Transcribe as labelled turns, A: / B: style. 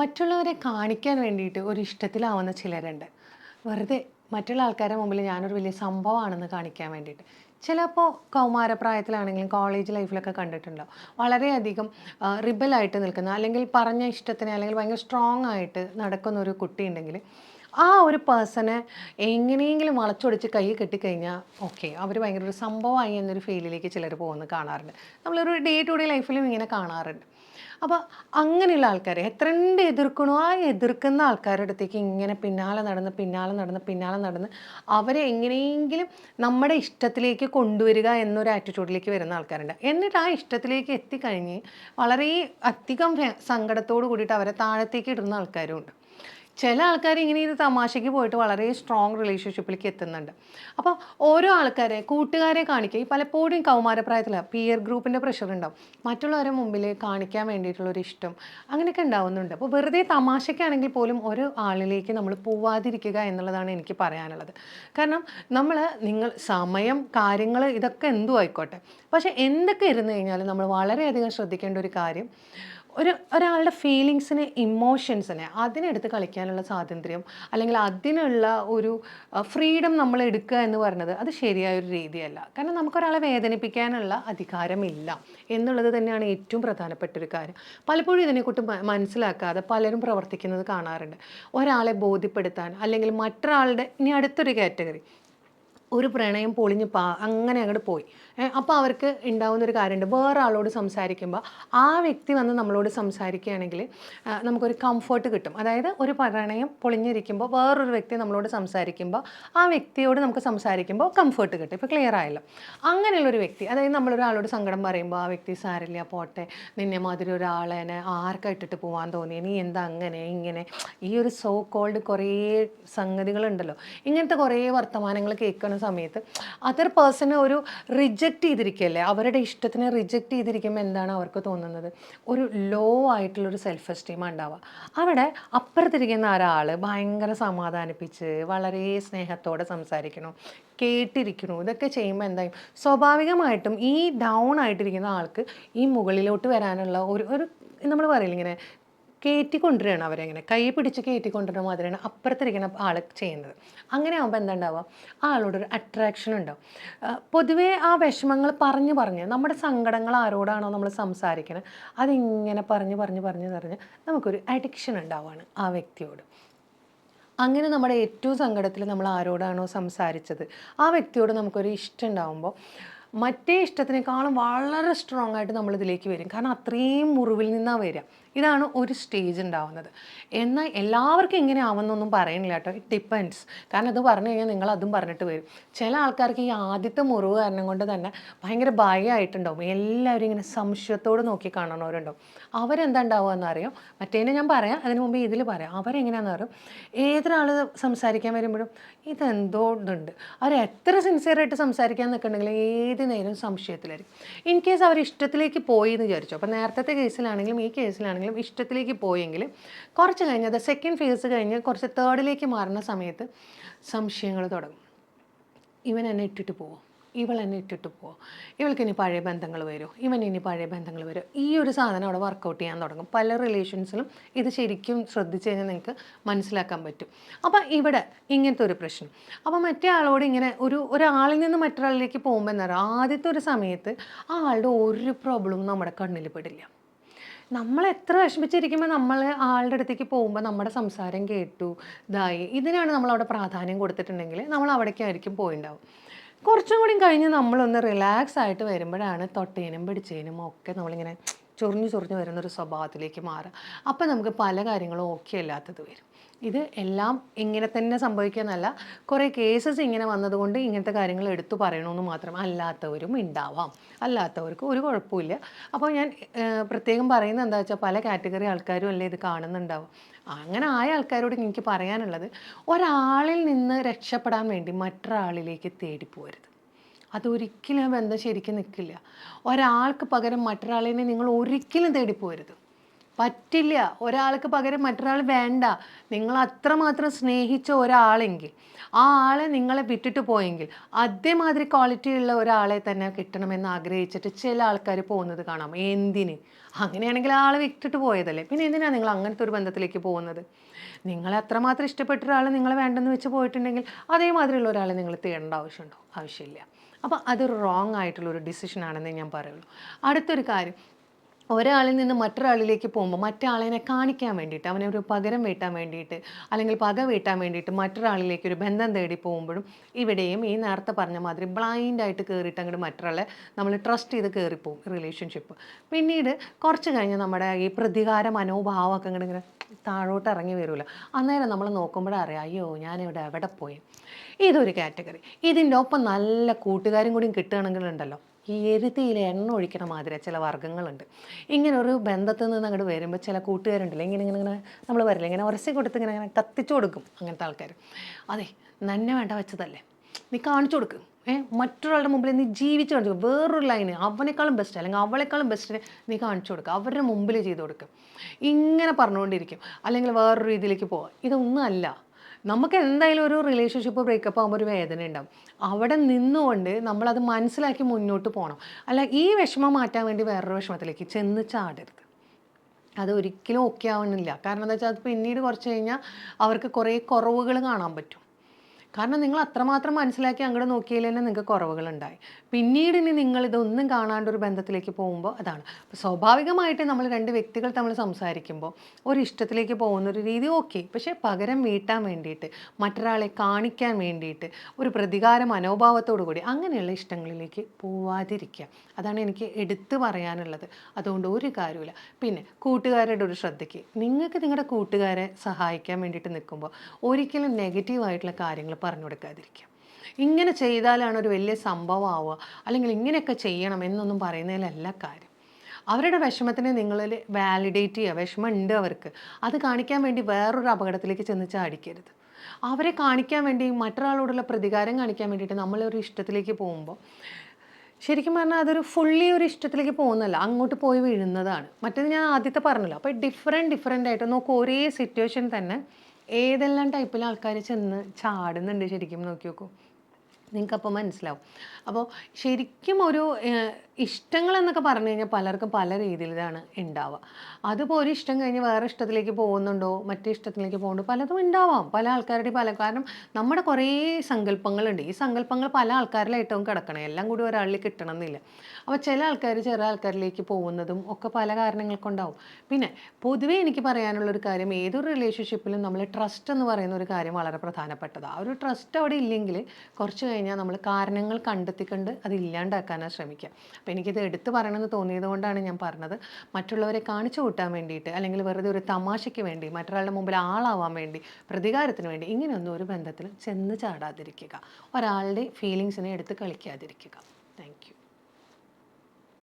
A: മറ്റുള്ളവരെ കാണിക്കാൻ വേണ്ടിയിട്ട് ഒരു ഇഷ്ടത്തിലാവുന്ന ചിലരുണ്ട്. വെറുതെ മറ്റുള്ള ആൾക്കാരുടെ മുമ്പിൽ ഞാനൊരു വലിയ സംഭവമാണെന്ന് കാണിക്കാൻ വേണ്ടിയിട്ട്. ചിലപ്പോൾ കൗമാരപ്രായത്തിലാണെങ്കിലും കോളേജ് ലൈഫിലൊക്കെ കണ്ടിട്ടുണ്ടോ? വളരെയധികം റിബലായിട്ട് നിൽക്കുന്ന അല്ലെങ്കിൽ പറഞ്ഞ ഇഷ്ടത്തിന് അല്ലെങ്കിൽ ഭയങ്കര സ്ട്രോങ് ആയിട്ട് നടക്കുന്ന ഒരു കുട്ടി ഉണ്ടെങ്കിൽ ആ ഒരു പേഴ്സണെ എങ്ങനെയെങ്കിലും വളച്ചൊടിച്ച് കൈ കെട്ടിക്കഴിഞ്ഞാൽ ഓക്കെ അവർ ഭയങ്കര ഒരു സംഭവമായി എന്നൊരു ഫീലിലേക്ക് ചിലർ പോകുന്നത് കാണാറുണ്ട്. നമ്മളൊരു ഡേ ടു ഡേ ലൈഫിലും ഇങ്ങനെ കാണാറുണ്ട്. അപ്പോൾ അങ്ങനെയുള്ള ആൾക്കാരെ എത്രണ്ട് എതിർക്കണോ ആ എതിർക്കുന്ന ആൾക്കാരുടെ അടുത്തേക്ക് ഇങ്ങനെ പിന്നാലെ നടന്ന് പിന്നാലെ നടന്ന് പിന്നാലെ നടന്ന് അവരെ എങ്ങനെയെങ്കിലും നമ്മുടെ ഇഷ്ടത്തിലേക്ക് കൊണ്ടുവരിക എന്നൊരു ആറ്റിറ്റ്യൂഡിലേക്ക് വരുന്ന ആൾക്കാരുണ്ട്. എന്നിട്ട് ആ ഇഷ്ടത്തിലേക്ക് എത്തിക്കഴിഞ്ഞ് വളരെ അധികം സങ്കടത്തോട് കൂടിയിട്ട് അവരെ താഴത്തേക്ക് ഇടുന്ന ആൾക്കാരും ഉണ്ട് ചില ആൾക്കാർ ഇങ്ങനെ ഇത് തമാശയ്ക്ക് പോയിട്ട് വളരെ സ്ട്രോങ് റിലേഷൻഷിപ്പിലേക്ക് എത്തുന്നുണ്ട്. അപ്പോൾ ഓരോ ആൾക്കാരെ കൂട്ടുകാരെ കാണിക്കുക. ഈ പലപ്പോഴും കൗമാരപ്രായത്തിലാണ് പിയർ ഗ്രൂപ്പിന്റെ പ്രഷർ ഉണ്ടാവും. മറ്റുള്ളവരെ മുമ്പിൽ കാണിക്കാൻ വേണ്ടിയിട്ടുള്ളൊരു ഇഷ്ടം അങ്ങനെയൊക്കെ ഉണ്ടാവുന്നുണ്ട്. അപ്പോൾ വെറുതെ തമാശയ്ക്കാണെങ്കിൽ പോലും ഒരു ആളിലേക്ക് നമ്മൾ പോവാതിരിക്കുക എന്നുള്ളതാണ് എനിക്ക് പറയാനുള്ളത്. കാരണം നമ്മൾ നിങ്ങൾ സമയം കാര്യങ്ങൾ ഇതൊക്കെ എന്തും ആയിക്കോട്ടെ. പക്ഷേ എന്തൊക്കെ ഇരുന്ന് കഴിഞ്ഞാലും നമ്മൾ വളരെയധികം ശ്രദ്ധിക്കേണ്ട ഒരു കാര്യം ഒരു ഒരാളുടെ ഫീലിങ്സിനെ ഇമോഷൻസിനെ അതിനെടുത്ത് കളിക്കാനുള്ള സ്വാതന്ത്ര്യം അല്ലെങ്കിൽ അതിനുള്ള ഒരു ഫ്രീഡം നമ്മൾ എടുക്കുക എന്ന് പറയുന്നത് അത് ശരിയായ ഒരു രീതിയല്ല. കാരണം നമുക്കൊരാളെ വേദനിപ്പിക്കാനുള്ള അധികാരമില്ല എന്നുള്ളത് തന്നെയാണ് ഏറ്റവും പ്രധാനപ്പെട്ട ഒരു കാര്യം. പലപ്പോഴും ഇതിനെക്കുറിച്ച് മനസ്സിലാക്കാതെ പലരും പ്രവർത്തിക്കുന്നത് കാണാറുണ്ട്. ഒരാളെ ബോധ്യപ്പെടുത്താൻ അല്ലെങ്കിൽ മറ്റൊരാളുടെ ഇനി അടുത്തൊരു കാറ്റഗറി ഒരു പ്രണയം പൊളിഞ്ഞ് പാ അങ്ങനെ അങ്ങോട്ട് പോയി. അപ്പോൾ അവർക്ക് ഉണ്ടാവുന്ന ഒരു കാര്യമുണ്ട് വേറെ ആളോട് സംസാരിക്കുമ്പോൾ ആ വ്യക്തി വന്ന് നമ്മളോട് സംസാരിക്കുകയാണെങ്കിൽ നമുക്കൊരു കംഫർട്ട് കിട്ടും. അതായത് ഒരു പ്രണയം പൊളിഞ്ഞിരിക്കുമ്പോൾ വേറൊരു വ്യക്തി നമ്മളോട് സംസാരിക്കുമ്പോൾ ആ വ്യക്തിയോട് നമുക്ക് സംസാരിക്കുമ്പോൾ കംഫർട്ട് കിട്ടും. ഇപ്പോൾ ക്ലിയർ ആയല്ലോ. അങ്ങനെയുള്ളൊരു വ്യക്തി അതായത് നമ്മളൊരാളോട് സങ്കടം പറയുമ്പോൾ ആ വ്യക്തി സാരില്ല പോട്ടെ. നിന്നെ മാതിരി ഒരാളെ ആർക്കാ ഇട്ടിട്ട് പോകാൻ തോന്നി നീ എന്താ അങ്ങനെ ഇങ്ങനെ? ഈ ഒരു സോ കോൾഡ് കുറേ സംഗതികളുണ്ടല്ലോ. ഇങ്ങനത്തെ കുറേ വർത്തമാനങ്ങൾ സമയത്ത് അതർ പേഴ്സണെ ഒരു റിജക്റ്റ് ചെയ്തിരിക്കുകയല്ലേ? അവരുടെ ഇഷ്ടത്തിനെ റിജക്റ്റ് ചെയ്തിരിക്കുമ്പോൾ എന്താണ് അവർക്ക് തോന്നുന്നത്? ഒരു ലോ ആയിട്ടുള്ളൊരു സെൽഫ് എസ്റ്റീം ഉണ്ടാവുക. അവിടെ അപ്പുറത്തിരിക്കുന്ന ഒരാൾ ഭയങ്കര സമാധാനിപ്പിച്ച് വളരെ സ്നേഹത്തോടെ സംസാരിക്കണം കേട്ടിരിക്കണു ഇതൊക്കെ ചെയ്യുമ്പോൾ എന്തായും? സ്വാഭാവികമായിട്ടും ഈ ഡൗൺ ആയിട്ടിരിക്കുന്ന ആൾക്ക് ഈ മുകളിലോട്ട് വരാനുള്ള ഒരു ഒരു നമ്മൾ പറയില്ല ഇങ്ങനെ കയറ്റിക്കൊണ്ടുവരികയാണ് അവരെങ്ങനെ. കൈ പിടിച്ച് കയറ്റിക്കൊണ്ടുവരുന്ന മാതിരിയാണ് അപ്പുറത്തിരിക്കുന്ന ആൾ ചെയ്യുന്നത്. അങ്ങനെ ആകുമ്പോൾ എന്താ ഉണ്ടാവുക ആ ആളോടൊരു അട്രാക്ഷൻ ഉണ്ടാവും. പൊതുവേ ആ വിഷമങ്ങൾ പറഞ്ഞ് പറഞ്ഞ് നമ്മുടെ സങ്കടങ്ങൾ ആരോടാണോ നമ്മൾ സംസാരിക്കുന്നത് അതിങ്ങനെ പറഞ്ഞ് പറഞ്ഞ് പറഞ്ഞ് പറഞ്ഞ് നമുക്കൊരു അഡിക്ഷൻ ഉണ്ടാവുകയാണ് ആ വ്യക്തിയോട്. അങ്ങനെ നമ്മുടെ ഏറ്റവും സങ്കടത്തിൽ നമ്മൾ ആരോടാണോ സംസാരിച്ചത് ആ വ്യക്തിയോട് നമുക്കൊരു ഇഷ്ടം ഉണ്ടാവുമ്പോൾ മറ്റേ ഇഷ്ടത്തിനേക്കാളും വളരെ സ്ട്രോങ് ആയിട്ട് നമ്മളിതിലേക്ക് വരും. കാരണം അത്രയും മുറിവിൽ നിന്നാണ് വരിക. ഇതാണ് ഒരു സ്റ്റേജ് ഉണ്ടാവുന്നത്. എന്നാൽ എല്ലാവർക്കും ഇങ്ങനെ ആവുമെന്നൊന്നും പറയുന്നില്ല കേട്ടോ. ഇറ്റ് ഡിപ്പെൻഡ്സ് കാരണം അത് പറഞ്ഞു കഴിഞ്ഞാൽ നിങ്ങൾ അതും പറഞ്ഞിട്ട് വരും. ചില ആൾക്കാർക്ക് ഈ ആദ്യത്തെ മുറിവ് കാരണം കൊണ്ട് തന്നെ ഭയങ്കര ഭയമായിട്ടുണ്ടാവും എല്ലാവരും ഇങ്ങനെ സംശയത്തോട് നോക്കി കാണണവരുണ്ടാവും അവരെന്താ ഉണ്ടാവുക എന്നറിയാം? മറ്റേനെ ഞാൻ പറയാം അതിന് മുമ്പ് ഇതിൽ പറയാം. അവരെങ്ങനെയാണെന്ന് പറയും ഏതൊരാൾ സംസാരിക്കാൻ വരുമ്പോഴും ഇതെന്തോ ഇതുണ്ട്. അവർ എത്ര സിൻസിയറായിട്ട് സംസാരിക്കാൻ നിൽക്കുന്നുണ്ടെങ്കിൽ ഏത് നേരം സംശയത്തിലായിരിക്കും. ഇൻ കേസ് അവർ ഇഷ്ടത്തിലേക്ക് പോയി എന്ന് വിചാരിച്ചു. അപ്പോൾ നേരത്തെ കേസിലാണെങ്കിലും ഈ കേസിലാണെങ്കിലും ഇഷ്ടത്തിലേക്ക് പോയെങ്കിൽ കുറച്ച് കഴിഞ്ഞ് അത് സെക്കൻഡ് ഫേസ് കഴിഞ്ഞ് കുറച്ച് തേർഡിലേക്ക് മാറുന്ന സമയത്ത് സംശയങ്ങൾ തുടങ്ങും. ഇവൻ എന്നെ ഇട്ടിട്ട് പോവോ. ഇവൾ എന്നെ ഇട്ടിട്ട് പോവോ. ഇവൾക്ക് ഇനി പഴയ ബന്ധങ്ങൾ വരുമോ ഇവൻ ഇനി പഴയ ബന്ധങ്ങൾ വരുമോ ഈ ഒരു സാധനം അവിടെ വർക്കൗട്ട് ചെയ്യാൻ തുടങ്ങും. പല റിലേഷൻസിലും ഇത് ശരിക്കും ശ്രദ്ധിച്ചു കഴിഞ്ഞാൽ നിങ്ങൾക്ക് മനസ്സിലാക്കാൻ പറ്റും. അപ്പം ഇവിടെ ഇങ്ങനത്തെ ഒരു പ്രശ്നം. അപ്പം മറ്റേ ആളോട് ഇങ്ങനെ ഒരു ഒരാളിൽ നിന്ന് മറ്റൊരാളിലേക്ക് പോകുമ്പോൾ എന്താ പറയുക ആദ്യത്തെ ഒരു സമയത്ത് ആ ആളുടെ ഒരു പ്രോബ്ലവും നമ്മുടെ കണ്ണിൽ പെടില്ല. നമ്മൾ എത്ര വിഷമിച്ചിരിക്കുമ്പോൾ നമ്മൾ ആളുടെ അടുത്തേക്ക് പോകുമ്പോൾ നമ്മുടെ സംസാരം കേട്ടു ഇതായി. ഇതിനാണ് നമ്മൾ അവിടെ പ്രാധാന്യം കൊടുത്തിട്ടുണ്ടെങ്കിൽ നമ്മൾ അവിടേക്കായിരിക്കും പോയിണ്ടാവും കുറച്ചും കൂടി കഴിഞ്ഞ് നമ്മളൊന്ന് റിലാക്സ് ആയിട്ട് വരുമ്പോഴാണ് തൊട്ടേനും പിടിച്ചേനും ഒക്കെ നമ്മളിങ്ങനെ ചൊറിഞ്ഞു ചൊറിഞ്ഞു വരുന്നൊരു സ്വഭാവത്തിലേക്ക് മാറുക. അപ്പം നമുക്ക് പല കാര്യങ്ങളും ഓക്കെ അല്ലാത്തത് വരും. ഇത് എല്ലാം ഇങ്ങനെ തന്നെ സംഭവിക്കാന്നല്ല കുറേ കേസസ് ഇങ്ങനെ വന്നതുകൊണ്ട് ഇങ്ങനത്തെ കാര്യങ്ങൾ എടുത്തു പറയണമെന്ന് മാത്രം അല്ലാത്തവരും ഉണ്ടാവാം അല്ലാത്തവർക്ക് ഒരു കുഴപ്പമില്ല. അപ്പോൾ ഞാൻ പ്രത്യേകം പറയുന്നത് എന്താ വെച്ചാൽ പല കാറ്റഗറി ആൾക്കാരും അല്ലേ ഇത് കാണുന്നുണ്ടാവും. അങ്ങനെ ആയ ആൾക്കാരോട് എനിക്ക് പറയാനുള്ളത് ഒരാളിൽ നിന്ന് രക്ഷപ്പെടാൻ വേണ്ടി മറ്റൊരാളിലേക്ക് തേടിപ്പോരുത് അതൊരിക്കലും ആ ബന്ധം ശരിക്കും നിൽക്കില്ല ഒരാൾക്ക് പകരം മറ്റൊരാളിനെ നിങ്ങൾ ഒരിക്കലും തേടിപ്പോരുത് പറ്റില്ല. ഒരാൾക്ക് പകരം മറ്റൊരാൾ വേണ്ട. നിങ്ങൾ അത്രമാത്രം സ്നേഹിച്ച ഒരാളെങ്കിൽ ആ ആളെ നിങ്ങളെ വിട്ടിട്ട് പോയെങ്കിൽ അതേമാതിരി ക്വാളിറ്റി ഉള്ള ഒരാളെ തന്നെ കിട്ടണമെന്ന് ആഗ്രഹിച്ചിട്ട് ചില ആൾക്കാർ പോകുന്നത് കാണാം. എന്തിന്? അങ്ങനെയാണെങ്കിൽ ആൾ വിട്ടിട്ട് പോയതല്ലേ? പിന്നെ എന്തിനാണ് നിങ്ങൾ അങ്ങനത്തെ ഒരു ബന്ധത്തിലേക്ക് പോകുന്നത്? നിങ്ങളെ അത്രമാത്രം ഇഷ്ടപ്പെട്ട ഒരാൾ നിങ്ങളെ വേണ്ടെന്ന് വെച്ച് പോയിട്ടുണ്ടെങ്കിൽ അതേമാതിരിയുള്ള ഒരാളെ നിങ്ങൾ തേടേണ്ട ആവശ്യമുണ്ടോ? ആവശ്യമില്ല. അപ്പോൾ അതൊരു റോങ് ആയിട്ടുള്ളൊരു ഡിസിഷനാണെന്നേ ഞാൻ പറയുള്ളൂ. അടുത്തൊരു കാര്യം. ഒരാളിൽ നിന്ന് മറ്റൊരാളിലേക്ക് പോകുമ്പോൾ മറ്റാളിനെ കാണിക്കാൻ വേണ്ടിയിട്ട് അവനെ ഒരു പകരം വീട്ടാൻ വേണ്ടിയിട്ട് അല്ലെങ്കിൽ പക വീട്ടാൻ വേണ്ടിയിട്ട് മറ്റൊരാളിലേക്ക് ഒരു ബന്ധം തേടി പോകുമ്പോഴും ഇവിടെയും ഈ നേരത്തെ പറഞ്ഞ മാതിരി ബ്ലൈൻഡായിട്ട് കയറിയിട്ട് അങ്ങോട്ട് മറ്റൊരാളെ നമ്മൾ ട്രസ്റ്റ് ചെയ്ത് കയറിപ്പോവും റിലേഷൻഷിപ്പ് പിന്നീട് കുറച്ച് കഴിഞ്ഞ് നമ്മുടെ ഈ പ്രതികാര മനോഭാവമൊക്കെ ഇങ്ങോട്ട് ഇങ്ങനെ താഴോട്ട് ഇറങ്ങി വരില്ല അന്നേരം നമ്മൾ നോക്കുമ്പോഴറിയാം അയ്യോ ഞാനിവിടെ എവിടെ പോയി? ഇതൊരു കാറ്റഗറി ഇതിന്റെ ഒപ്പം നല്ല കൂട്ടുകാരും കൂടിയും കിട്ടുകയാണെങ്കിലുണ്ടല്ലോ. ഈ എരുതിയിൽ എണ്ണ ഒഴിക്കണ മാതിരി ചില വർഗങ്ങളുണ്ട്. ഇങ്ങനെ ഒരു ബന്ധത്തിൽ നിന്ന് അങ്ങോട്ട് വരുമ്പോൾ ചില കൂട്ടുകാരുണ്ടല്ലോ ഇങ്ങനെ ഇങ്ങനെ ഇങ്ങനെ നമ്മൾ വരില്ല ഇങ്ങനെ ഉരസി കൊടുത്ത് ഇങ്ങനെ ഇങ്ങനെ കത്തിച്ചു കൊടുക്കും അങ്ങനത്തെ ആൾക്കാർ അതെ നന്നെ വേണ്ട വെച്ചതല്ലേ? നീ കാണിച്ചു കൊടുക്കും. ഏഹ് മറ്റൊരാളുടെ മുമ്പിൽ നീ ജീവിച്ചു കാണിച്ചു. വേറൊരു ലൈന് അവനേക്കാളും ബെസ്റ്റ് അല്ലെങ്കിൽ അവളെക്കാളും ബെസ്റ്റിനെ നീ കാണിച്ചു കൊടുക്കുക അവരുടെ മുമ്പിൽ ചെയ്തു കൊടുക്കുക ഇങ്ങനെ പറഞ്ഞുകൊണ്ടിരിക്കും. അല്ലെങ്കിൽ വേറൊരു രീതിയിലേക്ക് പോവുക ഇതൊന്നും അല്ല. നമുക്ക് എന്തായാലും ഒരു റിലേഷൻഷിപ്പ് ബ്രേക്കപ്പ് ആകുമ്പോൾ ഒരു വേദന ഉണ്ടാവും. അവിടെ നിന്നുകൊണ്ട് നമ്മളത് മനസ്സിലാക്കി മുന്നോട്ട് പോകണം അല്ല ഈ വിഷമം മാറ്റാൻ വേണ്ടി വേറൊരു വിഷമത്തിലേക്ക് ചെന്ന് ചാടരുത്. അത് ഒരിക്കലും ഓക്കെ ആവണില്ല കാരണം എന്താ വെച്ചാൽ അത് പിന്നീട് കുറച്ച് കഴിഞ്ഞാൽ അവർക്ക് കുറേ കുറവുകൾ കാണാൻ പറ്റും. കാരണം നിങ്ങൾ അത്രമാത്രം മനസ്സിലാക്കി അങ്ങോട്ട് നോക്കിയാൽ തന്നെ നിങ്ങൾക്ക് കുറവുകളുണ്ടായി. പിന്നീട് ഇനി നിങ്ങൾ ഇതൊന്നും കാണാണ്ട് ഒരു ബന്ധത്തിലേക്ക് പോകുമ്പോൾ അതാണ്. സ്വാഭാവികമായിട്ട് നമ്മൾ രണ്ട് വ്യക്തികൾ തമ്മിൽ സംസാരിക്കുമ്പോൾ ഒരു ഇഷ്ടത്തിലേക്ക് പോകുന്ന ഒരു രീതി ഓക്കെ. പക്ഷേ പകരം വീട്ടാൻ വേണ്ടിയിട്ട് മറ്റൊരാളെ കാണിക്കാൻ വേണ്ടിയിട്ട് ഒരു പ്രതികാര മനോഭാവത്തോടു കൂടി അങ്ങനെയുള്ള ഇഷ്ടങ്ങളിലേക്ക് പോവാതിരിക്കുക. അതാണ് എനിക്ക് എടുത്തു പറയാനുള്ളത്. അതുകൊണ്ട് ഒരു കാര്യമില്ല പിന്നെ കൂട്ടുകാരുടെ ഒരു ശ്രദ്ധയ്ക്ക്. നിങ്ങൾക്ക് നിങ്ങളുടെ കൂട്ടുകാരെ സഹായിക്കാൻ വേണ്ടിയിട്ട് നിൽക്കുമ്പോൾ ഒരിക്കലും നെഗറ്റീവായിട്ടുള്ള കാര്യങ്ങൾ പറഞ്ഞു കൊടുക്കാതിരിക്കുക ഇങ്ങനെ ചെയ്താലാണ് ഒരു വലിയ സംഭവം ആവുക. അല്ലെങ്കിൽ ഇങ്ങനെയൊക്കെ ചെയ്യണം എന്നൊന്നും പറയുന്നതിലല്ല കാര്യം. അവരുടെ വിഷമത്തിനെ നിങ്ങളിൽ വാലിഡേറ്റ് ചെയ്യുക. വിഷമം ഉണ്ട് അവർക്ക്. അത് കാണിക്കാൻ വേണ്ടി വേറൊരു അപകടത്തിലേക്ക് ചെന്ന് ചാടിക്കരുത്. അവരെ കാണിക്കാൻ വേണ്ടി മറ്റൊരാളോടുള്ള പ്രതികാരം കാണിക്കാൻ വേണ്ടിയിട്ട് നമ്മളൊരു ഇഷ്ടത്തിലേക്ക് പോകുമ്പോൾ ശരിക്കും പറഞ്ഞാൽ അതൊരു ഫുള്ളി ഒരു ഇഷ്ടത്തിലേക്ക് പോകുന്നല്ല അങ്ങോട്ട് പോയി വീഴുന്നതാണ്. മറ്റേത് ഞാൻ ആദ്യത്തെ പറഞ്ഞല്ലോ. അപ്പോൾ ഡിഫറെന്റ് ഡിഫറെന്റ് ആയിട്ട് നോക്കൂ. ഒരേ സിറ്റുവേഷൻ തന്നെ ഏതെല്ലാം ടൈപ്പിൽ ആൾക്കാർ ചെന്ന് ചാടുന്നുണ്ട് ശരിക്കും നോക്കി നോക്കൂ നിങ്ങൾക്കപ്പോൾ മനസ്സിലാവും. അപ്പോൾ ശരിക്കും ഒരു ഇഷ്ടങ്ങൾ എന്നൊക്കെ പറഞ്ഞു കഴിഞ്ഞാൽ പലർക്കും പല രീതിയിലാണ് ഉണ്ടാവുക. അതിപ്പോൾ ഒരു ഇഷ്ടം കഴിഞ്ഞ് വേറെ ഇഷ്ടത്തിലേക്ക് പോകുന്നുണ്ടോ മറ്റേ ഇഷ്ടത്തിലേക്ക് പോകുന്നുണ്ടോ പലതും ഉണ്ടാവാം. പല ആൾക്കാരുടെയും പല കാരണം നമ്മുടെ കുറേ സങ്കല്പങ്ങളുണ്ട്. ഈ സങ്കല്പങ്ങൾ പല ആൾക്കാരിലായിട്ടും കിടക്കണം. എല്ലാം കൂടി ഒരാളിൽ കിട്ടണം എന്നില്ല അപ്പോൾ ചില ആൾക്കാർ ചില ആൾക്കാരിലേക്ക് പോകുന്നതും ഒക്കെ പല കാരണങ്ങൾ കൊണ്ടാവും. പിന്നെ പൊതുവേ എനിക്ക് പറയാനുള്ളൊരു കാര്യം ഏതൊരു റിലേഷൻഷിപ്പിലും നമ്മൾ ട്രസ്റ്റ് എന്ന് പറയുന്ന ഒരു കാര്യം വളരെ പ്രധാനപ്പെട്ടതാണ് ആ ഒരു ട്രസ്റ്റ് അവിടെ ഇല്ലെങ്കിൽ കുറച്ച് കഴിഞ്ഞാൽ നമ്മൾ കാരണങ്ങൾ കണ്ടെത്തിക്കൊണ്ട് അത് ഇല്ലാണ്ടാക്കാനാണ് ശ്രമിക്കുക. അപ്പോൾ എനിക്കിത് എടുത്തു പറയണമെന്ന് തോന്നിയത് കൊണ്ടാണ് ഞാൻ പറഞ്ഞത്. മറ്റുള്ളവരെ കാണിച്ചു കൂട്ടാൻ വേണ്ടിയിട്ട് അല്ലെങ്കിൽ വെറുതെ ഒരു തമാശയ്ക്ക് വേണ്ടി മറ്റൊരാളുടെ മുമ്പിൽ ആളാവാൻ വേണ്ടി പ്രതികാരത്തിന് വേണ്ടി ഇങ്ങനെയൊന്നും ഒരു ബന്ധത്തിൽ ചെന്ന് ചാടാതിരിക്കുക. ഒരാളുടെ ഫീലിങ്സിനെ എടുത്ത് കളിക്കാതിരിക്കുക. താങ്ക്